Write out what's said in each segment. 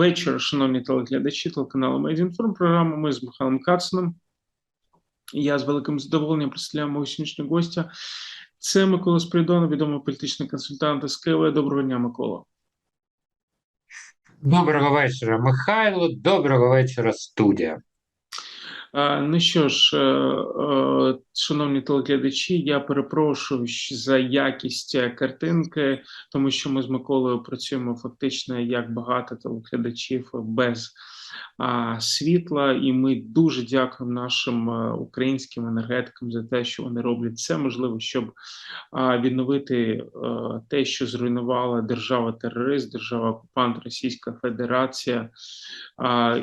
Вечора, шановні телеглядачі телеканалу Медінформ. Програма ми з Михайлом Кацаном. Я з великим задоволенням представляю мого сьогоднішнього гостя. Це Микола Спридонов, відомий політичний консультант з Києва. Доброго дня, Микола. Доброго вечора, Михайло. Доброго вечора, студія. Ну що ж, е, е, шановні телеглядачі, я перепрошую за якість е, картинки, тому що ми з Миколою працюємо фактично як багато телеглядачів без світла, і ми дуже дякуємо нашим е, українським енергетикам за те, що вони роблять все можливе, щоб відновити е, те, що зруйнувала держава-терорист, держава-окупант Російська Федерація.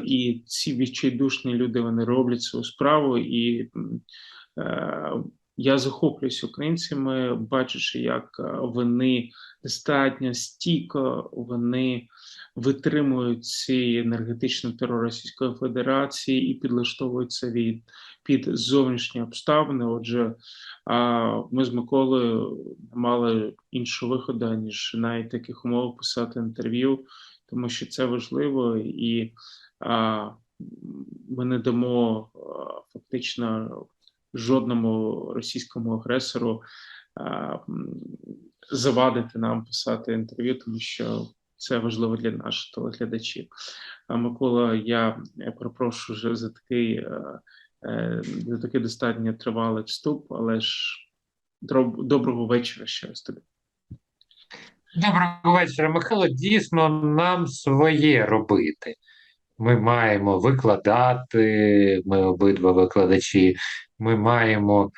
І ці відчайдушні люди вони роблять свою справу, і е, я захоплююсь українцями, бачачи, як вони достатньо стійко вони витримують цей енергетичний терор Російської Федерації і підлаштовуються від під зовнішні обставини. Отже, ми з Миколою мали іншого виходу, ніж навіть таких умовах писати інтерв'ю, тому що це важливо і ми не дамо фактично жодному російському агресору завадити нам писати інтерв'ю, тому що це важливо для наших телеглядачів. Микола, я, перепрошую вже за такий, е, е, за такий достатньо тривалий вступ, але ж доброго вечора ще раз тобі. Доброго вечора, Михайло. Дійсно, нам своє робити. Ми маємо викладати, ми обидва викладачі, ми маємо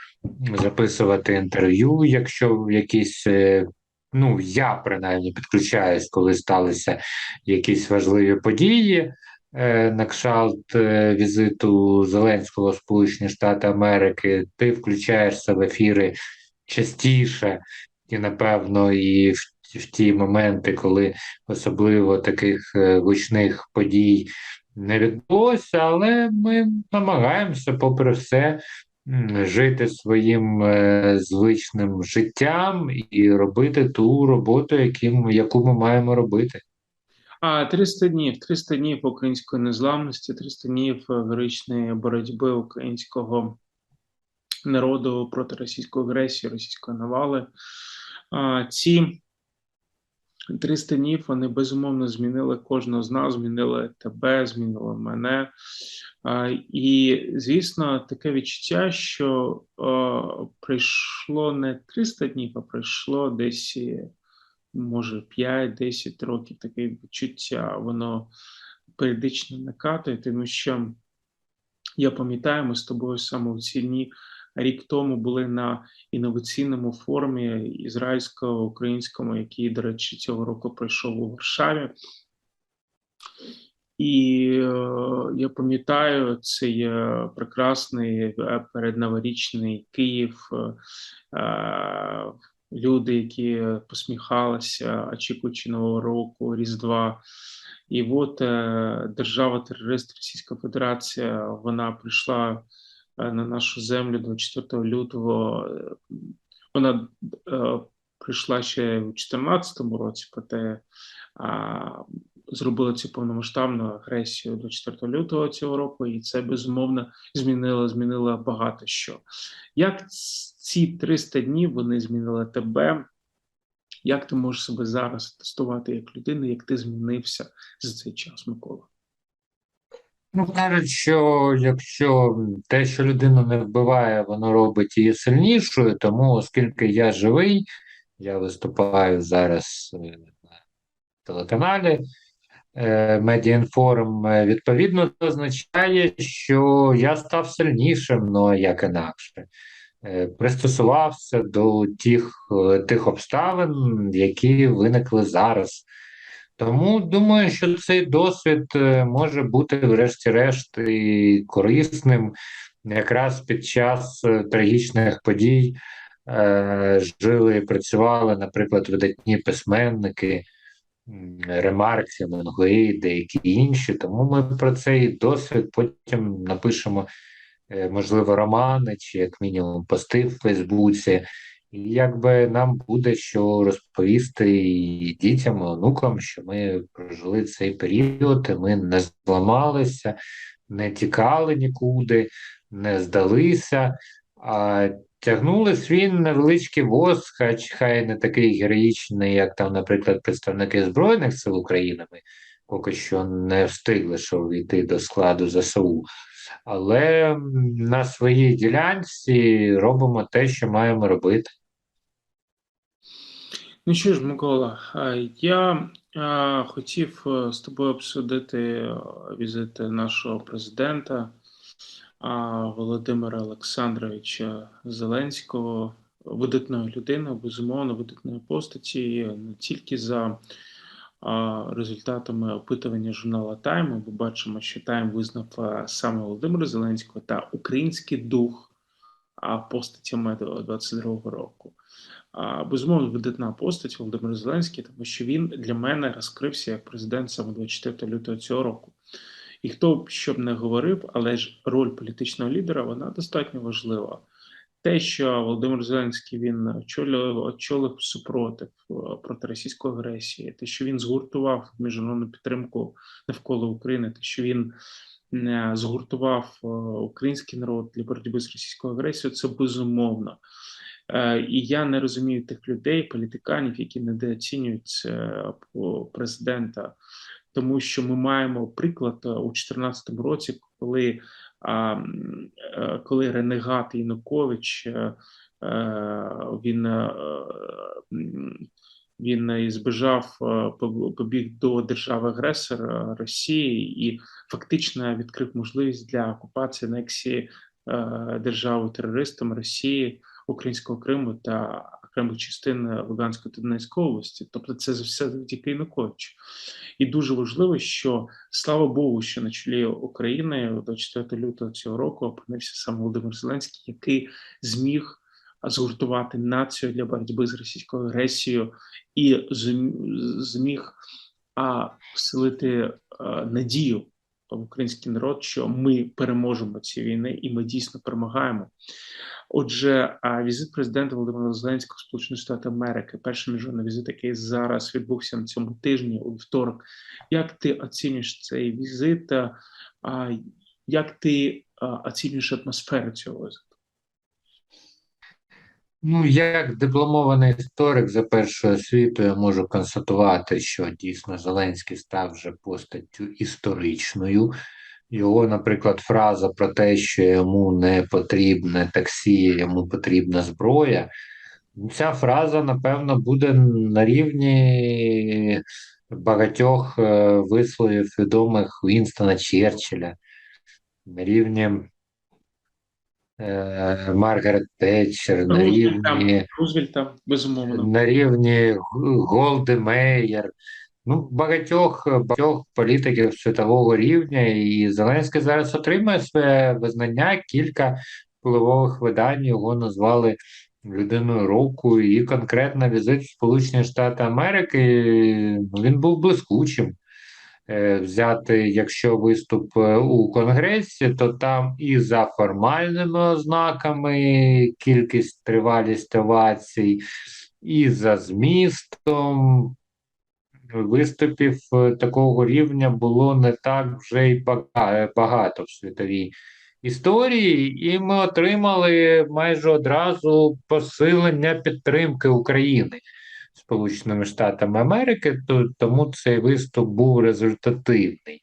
записувати інтерв'ю, якщо якісь, е, ну, я принаймні підключаюсь, коли сталися якісь важливі події. е, На кшалт е, візиту Зеленського в Сполучені Штати Америки, ти включаєшся в ефіри частіше, і, напевно, і в, в ті моменти, коли особливо таких е, гучних подій не відбулося, але ми намагаємося, попри все, жити своїм е, звичним життям і робити ту роботу, яким, яку ми маємо робити. А 300 днів, 300 днів української незламності, 300 днів е, героїчної боротьби українського народу проти російської агресії, російської навали. Ці 300 днів вони безумовно змінили кожного з нас, змінили тебе, змінили мене. І, звісно, таке відчуття, що прийшло не 300 днів, а прийшло десь, може, 5-10 років таке відчуття. Воно періодично накатує, тому що я пам'ятаю, ми з тобою саме в ці дні рік тому були на інноваційному форумі ізраїльсько-українському, який, до речі, цього року пройшов у Варшаві. І е, я пам'ятаю цей е, прекрасний е, передноворічний Київ, е, люди, які посміхалися, очікуючи Нового року, Різдва. І от держава-терорист Російська Федерація вона прийшла на нашу землю 24 лютого. Е, Вона е, прийшла ще у 2014 році, проте а, зробила цю повномасштабну агресію 24 лютого цього року, і це безумовно змінило, змінило багато що. Як ці 300 днів вони змінили тебе? Як ти можеш себе зараз тестувати як людина, як ти змінився за цей час, Микола? Ну, кажуть, що якщо те, що людину не вбиває, воно робить її сильнішою, тому оскільки я живий, я виступаю зараз е, на телеканалі е, Медіаінформ, е, відповідно, означає, що я став сильнішим, ну як інакше. Пристосувався до тих, тих обставин, які виникли зараз. Тому думаю, що цей досвід е, може бути, врешті-решт, і корисним якраз під час е, трагічних подій. е, Жили і працювали, наприклад, видатні письменники, м, Ремарк, Менгуей, деякі інші. Тому ми про цей досвід потім напишемо, можливо, романи чи як мінімум пости в Фейсбуці, І якби нам буде що розповісти і дітям, і онукам, що ми прожили цей період, і ми не зламалися, не тікали нікуди, не здалися, а тягнули свій невеличкий воз, хоч хай не такий героїчний, як там, наприклад, представники Збройних сил України. Ми поки що не встигли що увійти до складу ЗСУ. Але на своїй ділянці робимо те, що маємо робити. Ну що ж, Микола, я хотів е, з тобою обсудити е, візит нашого президента Володимира Олександровича Зеленського, видатної людини, безумовно, видатної постаті, не тільки за результатами опитування журналу Тайм. Ми бачимо, що Тайм визнав е, саме Володимира Зеленського та український дух а, постатями до 22-го року. Безумовно, видатна постать Володимир Зеленський, тому що він для мене розкрився як президент саме 24 лютого цього року. І хто б що б не говорив, але ж роль політичного лідера вона достатньо важлива. Те, що Володимир Зеленський він очолив, очолив супротив е, проти російської агресії, те, що він згуртував міжнародну підтримку навколо України, те, що він е, згуртував е, український народ для боротьби з російською агресією, це безумовно. Е, І я не розумію тих людей, політиканів, які недооцінюють е, президента, тому що ми маємо приклад е, у 2014 році, коли, коли ренегат Янукович він, він поб- побіг до держави-агресора Росії і фактично відкрив можливість для окупації анексії держави терористам Росії українського Криму та окремих частин Луганської та Донецької області. Тобто, це все завдяки Януковичу. І дуже важливо, що слава Богу, що на чолі України до 4 лютого цього року опинився сам Володимир Зеленський, який зміг згуртувати націю для боротьби з російською агресією і зміг а, вселити а, надію в український народ, що ми переможемо ці війни, і ми дійсно перемагаємо. Отже, візит президента Володимира Зеленського в Сполучені Штати Америки, перший міжнародний візит, який зараз відбувся на цьому тижні у вівторок. Як ти оцінюєш цей візит? Як ти оцінюєш атмосферу цього візиту? Ну, як дипломований історик за першою освітою, можу констатувати, що дійсно Зеленський став вже постаттю історичною. Його, наприклад, фраза про те, що йому не потрібне таксі, йому потрібна зброя. Ця фраза, напевно, буде на рівні багатьох е, висловів відомих Вінстона Черчилля, на рівні Маргарет Тетчер, на рівні Рузвельта, безумовно. на рівні Г- Голди Меєр, ну, багатьох, багатьох політиків світового рівня, і Зеленський зараз отримує своє визнання. Кілька впливових видань його назвали людиною року, і конкретно візит в Сполучені Штати Америки ну, він був блискучим. Е, Взяти, якщо виступ е, у Конгресі, то там і за формальними ознаками кількість тривалість овацій, і за змістом виступів е, такого рівня було не так вже й багато в світовій історії, і ми отримали майже одразу посилення підтримки України Сполученими Штатами Америки, то, тому цей виступ був результативний.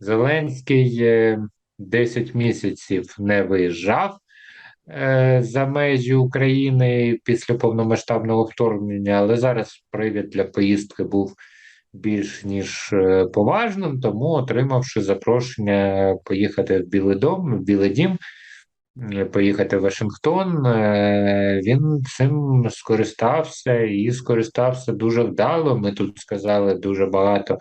Зеленський е, 10 місяців не виїжджав е, за межі України після повномасштабного вторгнення, але зараз привід для поїздки був більш ніж е, поважним, тому отримавши запрошення поїхати в Білий Дом, в Білий Дім, е, поїхати в Вашингтон, е, він цим скористався і скористався дуже вдало. Ми тут сказали дуже багато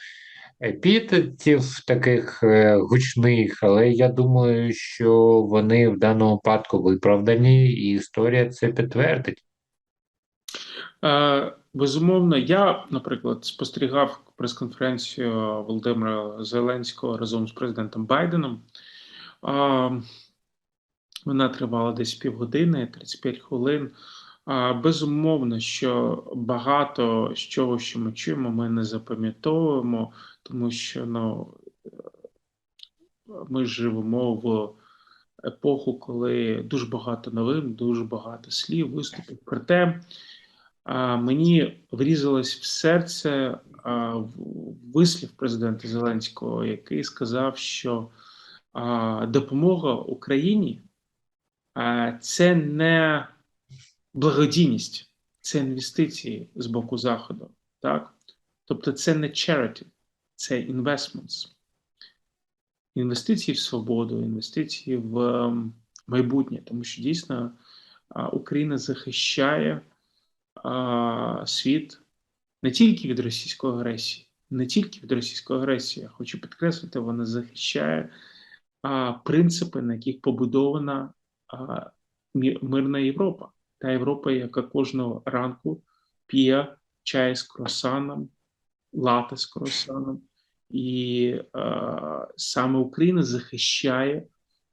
епітетів таких е, гучних, але я думаю, що вони в даному випадку виправдані, і історія це підтвердить. Е, Безумовно, я, наприклад, спостерігав прес-конференцію Володимира Зеленського разом з президентом Байденом. Е, Вона тривала десь півгодини, 35 хвилин. Безумовно, що багато з чого, що ми чуємо, ми не запам'ятовуємо, тому що ну, ми живемо в епоху, коли дуже багато новин, дуже багато слів, виступів. Проте мені врізалось в серце вислів президента Зеленського, який сказав, що допомога Україні це не благодійність, це інвестиції з боку Заходу. Так? Тобто це не charity, це investments. Інвестиції в свободу, інвестиції в ем, майбутнє, тому що дійсно Україна захищає світ не тільки від російської агресії, не тільки від російської агресії, я хочу підкреслити, вона захищає принципи, на яких побудована мирна Європа. Та Європа, яка кожного ранку п'є чай з круасаном, лате з круасаном. І саме Україна захищає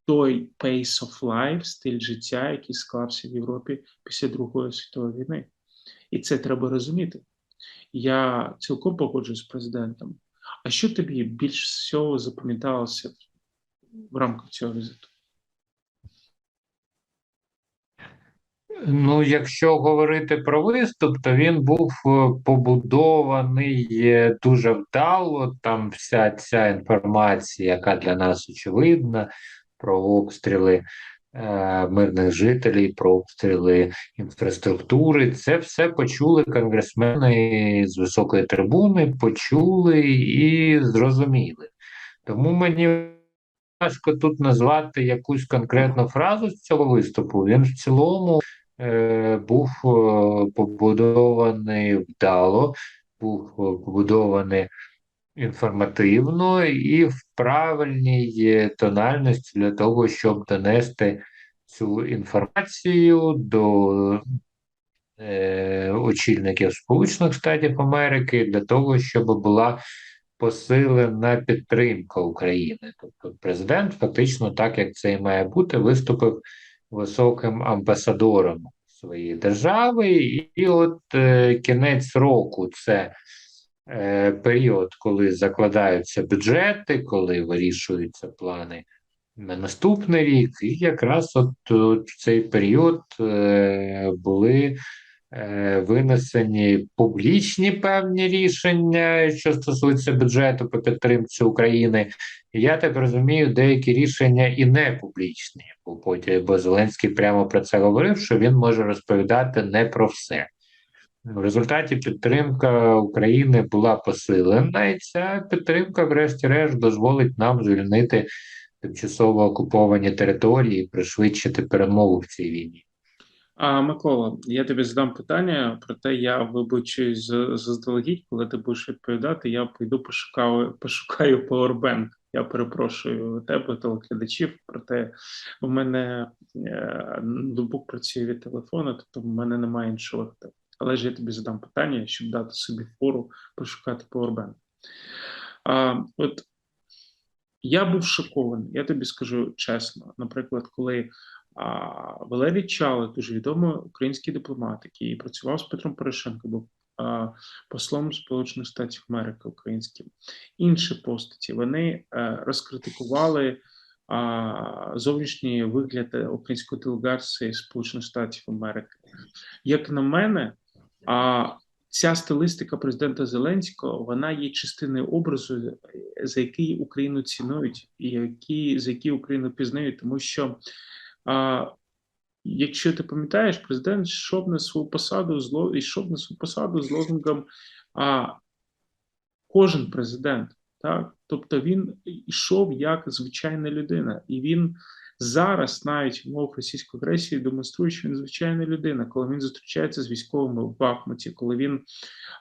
той pace of life, стиль життя, який склався в Європі після Другої світової війни. І це треба розуміти. Я цілком погоджуюсь з президентом. А що тобі більш всього запам'яталося в рамках цього візиту? Ну, якщо говорити про виступ, то він був е, побудований е, дуже вдало. Там вся ця інформація, яка для нас очевидна, про обстріли е, мирних жителів, про обстріли інфраструктури. Це все почули конгресмени з високої трибуни, почули і зрозуміли. Тому мені важко тут назвати якусь конкретну фразу з цього виступу. Він в цілому був е, побудований вдало, був е, побудований інформативно і в правильній е, тональності для того, щоб донести цю інформацію до е, очільників Сполучених Штатів Америки для того, щоб була посилена підтримка України. Тобто президент фактично, так як це і має бути, виступив високим амбасадором своєї держави, і, от е, кінець року це е, період, коли закладаються бюджети, коли вирішуються плани на наступний рік, і якраз от, от в цей період е, були е, винесені публічні певні рішення, що стосуються бюджету по підтримці України. Я так розумію, деякі рішення і не публічні, бо Зеленський прямо про це говорив, що він може розповідати не про все. В результаті підтримка України була посилена, і ця підтримка, врешті-решт, дозволить нам звільнити тимчасово окуповані території пришвидшити перемогу в цій війні. А, Микола, я тобі задам питання, проте я вибачусь з- заздалегідь, коли ти будеш відповідати, я піду пошукаю, пошукаю Powerbank. Я перепрошую тебе, телеглядачів, проте у мене е, ноутбук працює від телефону, тобто в мене немає іншого виходу. Але ж я тобі задам питання, щоб дати собі фору пошукати Powerbank. А, от я був шокований, я тобі скажу чесно. Наприклад, коли а, Валерій Чалик, дуже відомий український дипломат, який працював з Петром Порошенко, був послом Сполучених Штатів Америки українським. Інші постаті вони е, розкритикували зовнішній вигляд української делегації Сполучених Штатів Америки. Як на мене, ця стилистика президента Зеленського вона є частиною образу, за який Україну цінують, і які за які Україну пізнають, тому що якщо ти пам'ятаєш, президент йшов на свою посаду зло йшов на свою посаду з лозунгом а, кожен президент, так тобто він йшов як звичайна людина, і він зараз, навіть в умовах російської агресії, демонструє, що він звичайна людина, коли він зустрічається з військовими в Бахмуті, коли він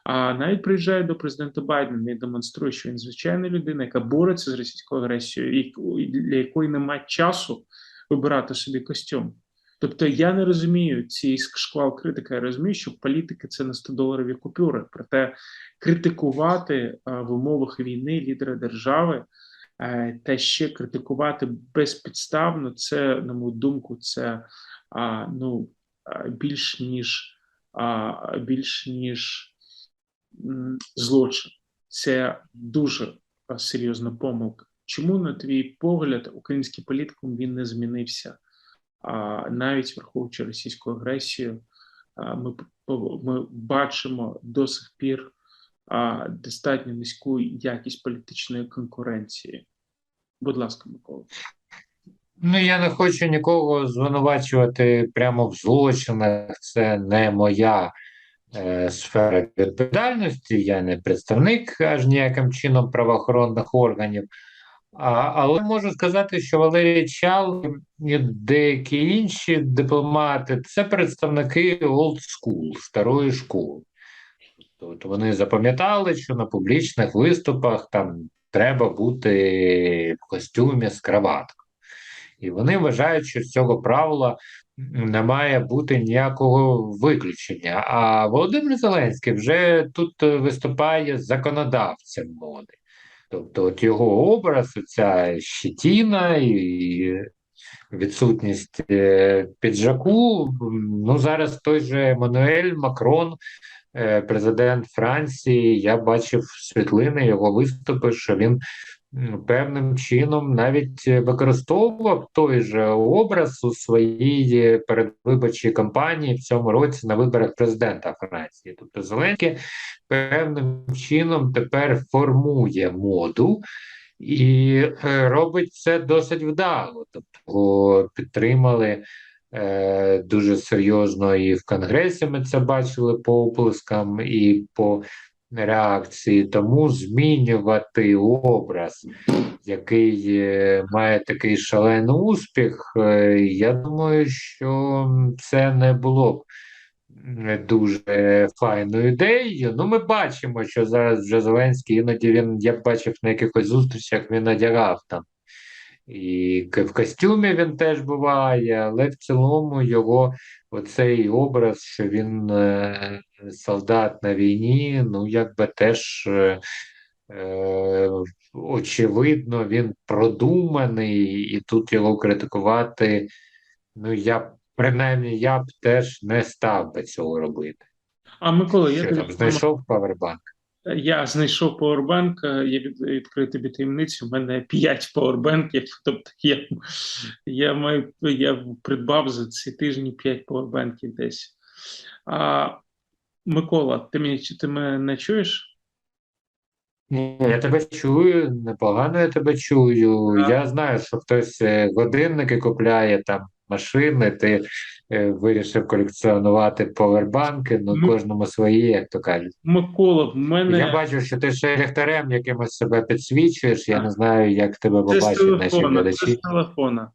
а, навіть приїжджає до президента Байдена, він демонструє, що він звичайна людина, яка бореться з російською агресією, і для якої немає часу вибирати собі костюм. Тобто я не розумію цієї шквал критики. Я розумію, що політика це не 100 доларові купюри. Проте критикувати в умовах війни лідера держави е, та ще критикувати безпідставно, це, на мою думку, це ну більш ніж більш ніж злочин. Це дуже серйозна помилка. Чому, на твій погляд, український політикум він не змінився? А навіть враховуючи російську агресію, ми, ми бачимо до сих пір достатньо низьку якість політичної конкуренції. Будь ласка, Микола. Ну, я не хочу нікого звинувачувати прямо в злочинах. Це не моя е, сфера відповідальності. Я не представник аж ніяким чином правоохоронних органів. А, але можу сказати, що Валерій Чал і деякі інші дипломати це представники old school, старої школи. Тобто вони запам'ятали, що на публічних виступах там треба бути в костюмі з краваткою. І вони вважають, що з цього правила не має бути ніякого виключення. А Володимир Зеленський вже тут виступає законодавцем моди. Тобто, от його образ, ця щетіна і відсутність е, піджаку. Ну, зараз той же Еммануель Макрон, е, президент Франції, я бачив світлини його виступи, що він певним чином навіть е, використовував той же образ у своїй передвиборчій кампанії в цьому році на виборах президента Франції. Тобто Зеленський певним чином тепер формує моду. І е, робить це досить вдало. Тобто підтримали е, дуже серйозно і в Конгресі ми це бачили по оплескам і по реакції. Тому змінювати образ, який е, має такий шалений успіх, е, я думаю, що це не було б дуже файною ідеєю. Ну, ми бачимо, що зараз вже Зеленський іноді він, я бачив на якихось зустрічах, він надягав там. І в костюмі він теж буває, але в цілому його оцей образ, що він е, солдат на війні, ну якби теж е, е, очевидно, він продуманий, і тут його критикувати, ну я б, принаймні, я б теж не став би цього робити. А Микола, я там знайшов павербанк? Я знайшов пауербанк, е, я від, відкрию тобі таємницю. У мене 5 пауербанків. Тобто я, я маю я придбав за ці тижні 5 пауербанків десь. А, Микола, ти мені чи ти мене не чуєш? Ні, я тебе чую, непогано я тебе чую. Так. Я знаю, що хтось е, годинники купляє там машини, ти е, вирішив колекціонувати повербанки, ну кожному свої, як то кажуть. Микола, в мене Я бачу, що ти ще ліхтарем якимось себе підсвічуєш. Я не знаю, як тебе побачать наші телефона. Це з телефона.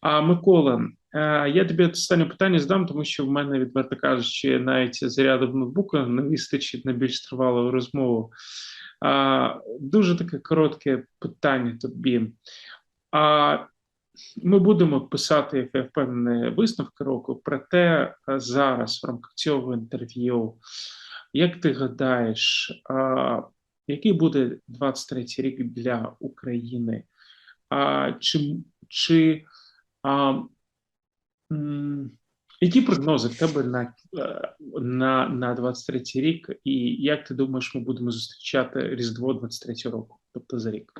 А Микола, е, я тобі останнє питання здам, тому що в мене, відверто кажучи, навіть заряду в ноутбука не вистачить на більш тривалу розмову. А, дуже таке коротке питання тобі. А, ми будемо писати, я впевнений, висновки року. Проте зараз, в рамках цього інтерв'ю, як ти гадаєш, який буде 23-й рік для України? А, чи, чи а, які прогнози в тебе на, е, на, на 23-й рік, і як ти думаєш, ми будемо зустрічати Різдво 23 року, тобто за рік?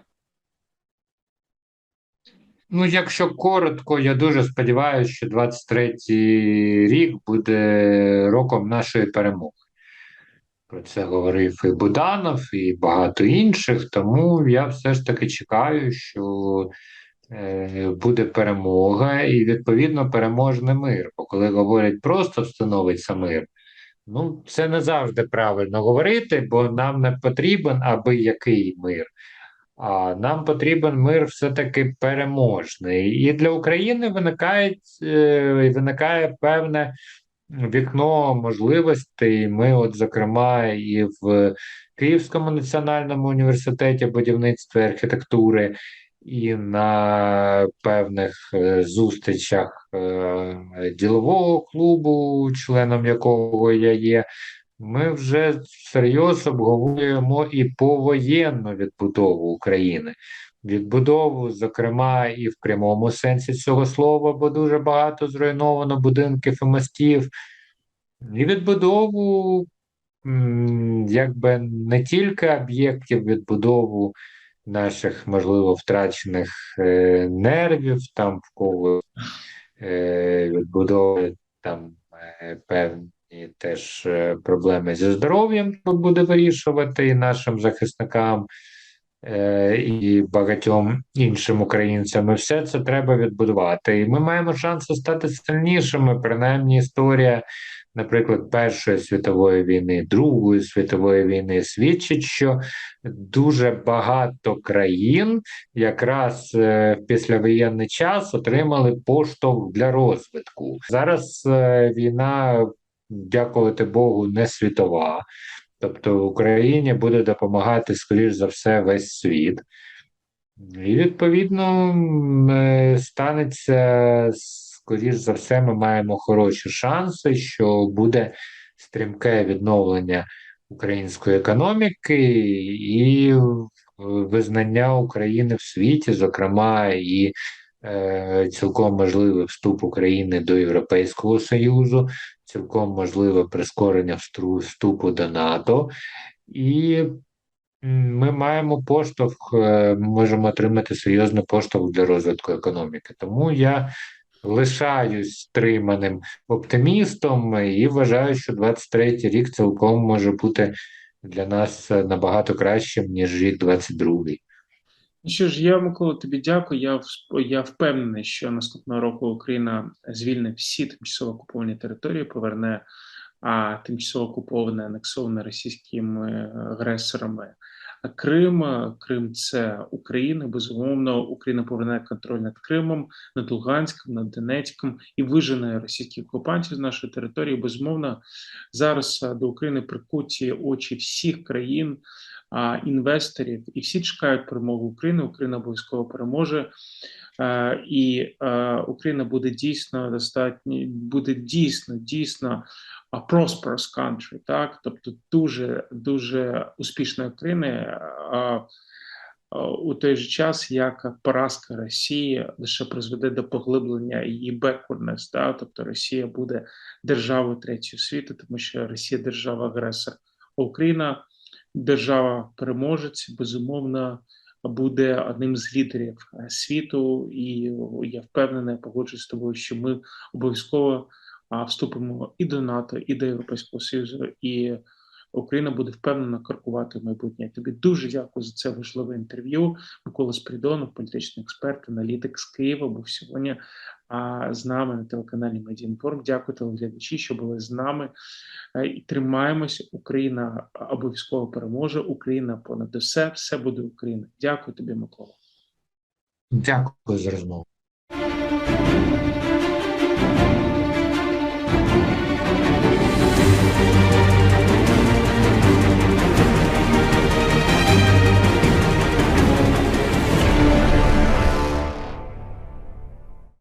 Ну, якщо коротко, я дуже сподіваюся, що 23-й рік буде роком нашої перемоги. Про це говорив і Буданов, і багато інших. Тому я все ж таки чекаю, що е, буде перемога, і відповідно переможний мир. Бо коли говорять просто встановиться мир, ну це не завжди правильно говорити, бо нам не потрібен аби який мир. А нам потрібен мир все-таки переможний. І для України виникає, е, виникає певне вікно можливостей. Ми, от, зокрема, і в Київському національному університеті будівництва і архітектури, і на певних е, зустрічах е, ділового клубу, членом якого я є, ми вже всерйоз обговорюємо і повоєнну відбудову України. Відбудову, зокрема, і в прямому сенсі цього слова, бо дуже багато зруйновано будинків і мостів, і відбудову якби не тільки об'єктів, відбудову наших, можливо, втрачених е, нервів, там в когось е, відбудови там е, певні теж е, проблеми зі здоров'ям треба буде вирішувати і нашим захисникам, е, і багатьом іншим українцям. І все це треба відбудувати. І ми маємо шанси стати сильнішими. Принаймні, історія, наприклад, Першої світової війни, Другої світової війни свідчить, що дуже багато країн якраз е, в післявоєнний час отримали поштовх для розвитку. Зараз війна, дякувати Богу, не світова. Тобто Україні буде допомагати, скоріш за все, весь світ. І, відповідно, е, станеться, скоріш за все, ми маємо хороші шанси, що буде стрімке відновлення української економіки і е, визнання України в світі, зокрема, і е, цілком можливий вступ України до Європейського Союзу, цілком можливе прискорення вступу до НАТО. І ми маємо поштовх, е, можемо отримати серйозний поштовх для розвитку економіки. Тому я лишаюсь стриманим оптимістом і вважаю, що 23-й рік цілком може бути для нас е, набагато кращим, ніж рік 22-й. Ну Що ж, я Микола, тобі дякую. Я я впевнений, що наступного року Україна звільнить всі тимчасово окуповані території, поверне а, тимчасово окуповане, анексоване російськими агресорами Крим. Крим це Україна. Безумовно, Україна поверне контроль над Кримом, над Луганськом, над Донецьком і вижене російських окупантів з нашої території. Безумовно, зараз до України прикуті очі всіх країн інвесторів, і всі чекають перемоги України. Україна обов'язково переможе, Е, і е, Україна буде дійсно достатньо, буде дійсно, дійсно prosperous country, так, тобто дуже дуже успішної країни. А, у той же час, як поразка Росії лише призведе до поглиблення її backwardness, да? тобто Росія буде державою третього світу, тому що Росія держава агресор, Україна держава переможець, безумовно, буде одним з лідерів е, світу, і я впевнений, погоджуюсь з тобою, що ми обов'язково вступимо і до НАТО, і до Європейського Союзу, і Україна буде впевнено крокувати в майбутнє. Тобі дуже дякую за це важливе інтерв'ю. Микола Спрідонов, політичний експерт, аналітик з Києва, був сьогодні а, з нами на телеканалі Медіінформ. Дякую телеглядачі, що були з нами. Е, І тримаємось. Україна обов'язково переможе. Україна понад усе, все буде Україна. Дякую тобі, Микола. Дякую за розмову.